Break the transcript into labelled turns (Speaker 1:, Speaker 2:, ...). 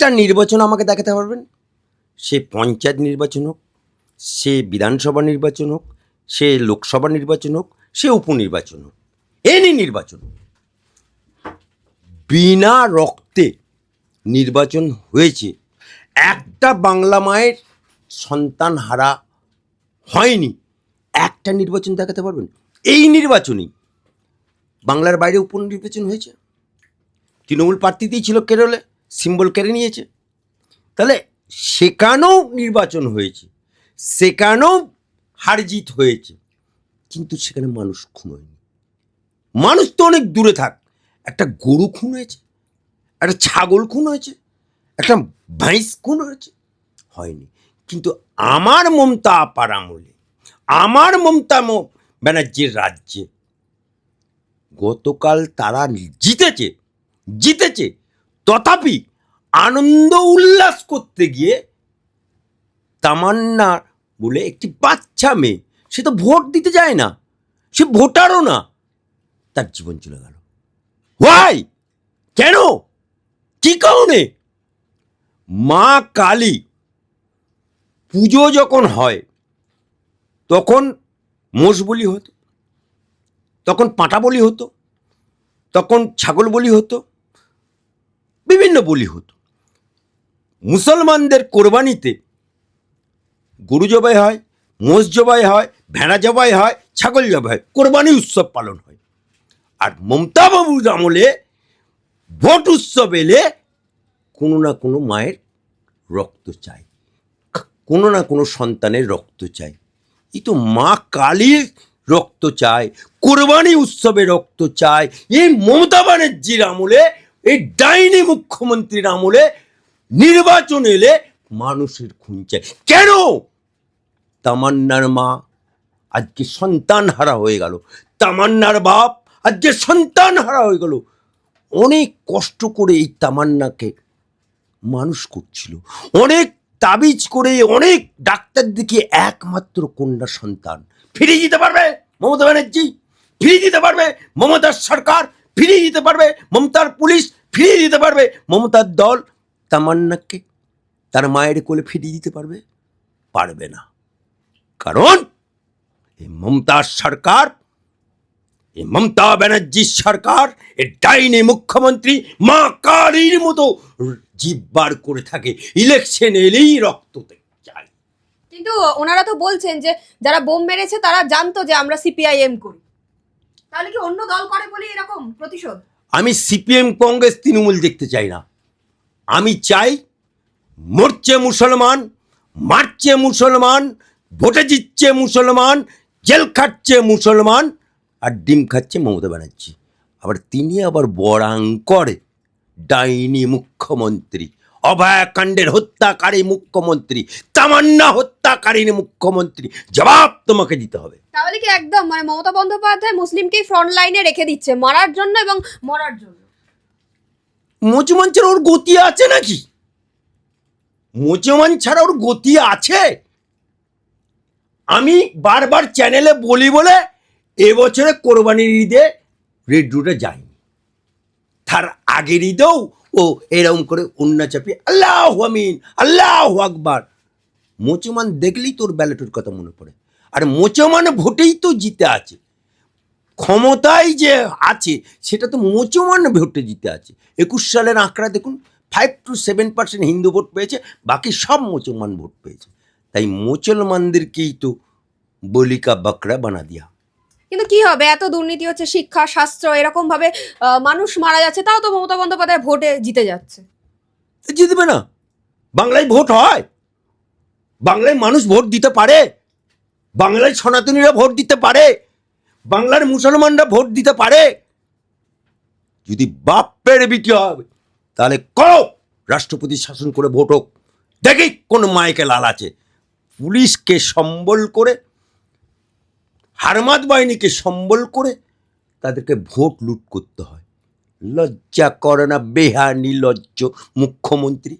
Speaker 1: একটা নির্বাচন আমাকে দেখাতে পারবেন? সে পঞ্চায়েত নির্বাচন হোক, সে বিধানসভা নির্বাচন হোক, সে লোকসভা নির্বাচন হোক, সে উপনির্বাচন হোক এনি নির্বাচন বিনা রক্তে নির্বাচন হয়েছে। একটা বাংলা মায়ের সন্তান হারা হয়নি। একটা নির্বাচন দেখাতে পারবেন? এই নির্বাচনই বাংলার বাইরে উপনির্বাচন হয়েছে। তৃণমূল প্রার্থীতেই ছিল কেরলে। সিম্বল কেড়ে নিয়েছে। তাহলে সেখানেও নির্বাচন হয়েছে, সেখানেও হারজিত হয়েছে, কিন্তু সেখানে মানুষ খুন হয়নি। মানুষ তো অনেক দূরে থাক, একটা গরু খুন হয়েছে, একটা ছাগল খুন হয়েছে, একটা ভাইস খুন হয়েছে, হয়নি। কিন্তু আমার মমতা আপার আমলে আমার মমতা ব্যানার্জির রাজ্যে গতকাল তারা জিতেছে জিতেছে তথাপি আনন্দ উল্লাস করতে গিয়ে তামান্না বলে একটি বাচ্চা মেয়ে, সে তো ভোট দিতে যায় না, সে ভোটারও না, তার জীবন চলে গেল। হোয়াই কেন? কি কারণে? মা কালী পুজো যখন হয়, তখন মোষ বলি হতো, তখন পাঁটা বলি হতো, তখন ছাগল বলি হতো বিভিন্ন বলি হতো মুসলমানদের কোরবানিতে গরু জবাই হয়, মোষ জবাই হয়, ভেড়া জবাই হয়, ছাগল জবাই হয়, কোরবানি উৎসব পালন হয়। আর মমতা বাবুর আমলে ভোট উৎসব এলে কোনো না কোনো মায়ের রক্ত চাই, কোনো না কোনো সন্তানের রক্ত চাই। এই তো মা কালীর রক্ত চায় কোরবানি উৎসবে রক্ত চায় এই মমতা ব্যানার্জির আমলে এই ডাইনি মুখ্যমন্ত্রীর আমলে নির্বাচন এলে মানুষের খুন চায় কেন? তামান্নার মা আজকে সন্তান হারা হয়ে গেল। তামান্নার বাপ আজকে সন্তান হারা হয়ে গেল। অনেক কষ্ট করে এই তামান্নাকে মানুষ করছিল। অনেক তাবিজ করে অনেক ডাক্তার দিকে একমাত্র কন্যা সন্তান। ফিরিয়ে দিতে পারবে মমতা ব্যানার্জি? ফিরিয়ে দিতে পারবে মমতার সরকার? ফিরিয়ে দিতে পারবে মমতার পুলিশ? ফিরিয়ে দিতে পারবে। মমতার দল তামান্নাকে তার মায়ের কোলে ফিরিয়ে দিতে পারবে? পারবে না। কারণ এই মমতার সরকার, এই মমতা ব্যানার্জির সরকার এ ডাইনি মুখ্যমন্ত্রী মা কালীর মতো জিব্বার করে থাকে। ইলেকশন এলেই রক্ত চাই
Speaker 2: কিন্তু ওনারা তো বলছেন যে, যারা বোম মেরেছে তারা জানতো যে আমরা সিপিআইএম করি। তাহলে কি অন্য দল করে বলে এরকম প্রতিশোধ?
Speaker 1: আমি সিপিএম কংগ্রেস তৃণমূল দেখতে চাই না। আমি চাই মরছে মুসলমান, মারছে মুসলমান, ভোটে জিতছে মুসলমান, জেল খাচ্ছে মুসলমান আর ডিম খাচ্ছে মমতা ব্যানার্জি। আবার তিনি আবার বরাং করে ডাইনি মুখ্যমন্ত্রী। অভয়াকাণ্ডের হত্যাকারী মুখ্যমন্ত্রী তামান্না হত্যাকারী মুখ্যমন্ত্রী জবাব তোমাকে দিতে হবে।
Speaker 2: তাহলে কি একদম? মানে মমতা বন্দ্যোপাধ্যায় মুসলিমকেই ফ্রন্ট লাইনে রেখে দিচ্ছে মারার জন্য এবং মরার জন্য।
Speaker 1: মুচমান ছাড়া ওর গতি আছে নাকি? মুচমান ছাড়া ওর গতি আছে? আমি বারবার চ্যানেলে বলি বলে এবছরে কোরবানির ঈদে রেড রুটে যাইনি। তার আগের ঈদেও ও এরকম করে উন্না চাপিয়ে, আল্লাহ আমিন, আল্লাহ আকবার। মোচমান দেখলেই তোর ব্যালেটের কথা মনে পড়ে। আর মোচমান ভোটেই তো জিতে আছে। ক্ষমতায় যে আছে, সেটা তো মোচমান ভোটে জিতে আছে। একুশ সালের আঁকড়া দেখুন five two seven percent Hindu vote পেয়েছে, বাকি সব মুসলমান ভোট পেয়েছে। তাই মুসলমানদেরকেই তো বলিকা বাকরা বানা দিয়া
Speaker 2: কিন্তু কি হবে? এত দুর্নীতি হচ্ছে, শিক্ষা, শাস্ত্র এরকম ভাবে মানুষ মারা যাচ্ছে, তাও তো মমতা বন্দ্যোপাধ্যায় ভোটে জিতে যাচ্ছে।
Speaker 1: জিতবে না। বাংলায় ভোট হয়। বাংলায় মানুষ ভোট দিতে পারে। বাংলায় সনাতনীরা ভোট দিতে পারে। বাংলার মুসলমানরা ভোট দিতে পারে। যদি বাপের বিটি হবে, তাহলে করো। রাষ্ট্রপতি শাসন করে ভোট হোক। দেখি কোন মাইকে লাল আছে। পুলিশকে সম্বল করে হারমাত বাহিনীকে সম্বল করে তাদেরকে ভোট লুট করতে হয়। লজ্জা করে না, বেহানি, লজ্জ। মুখ্যমন্ত্রী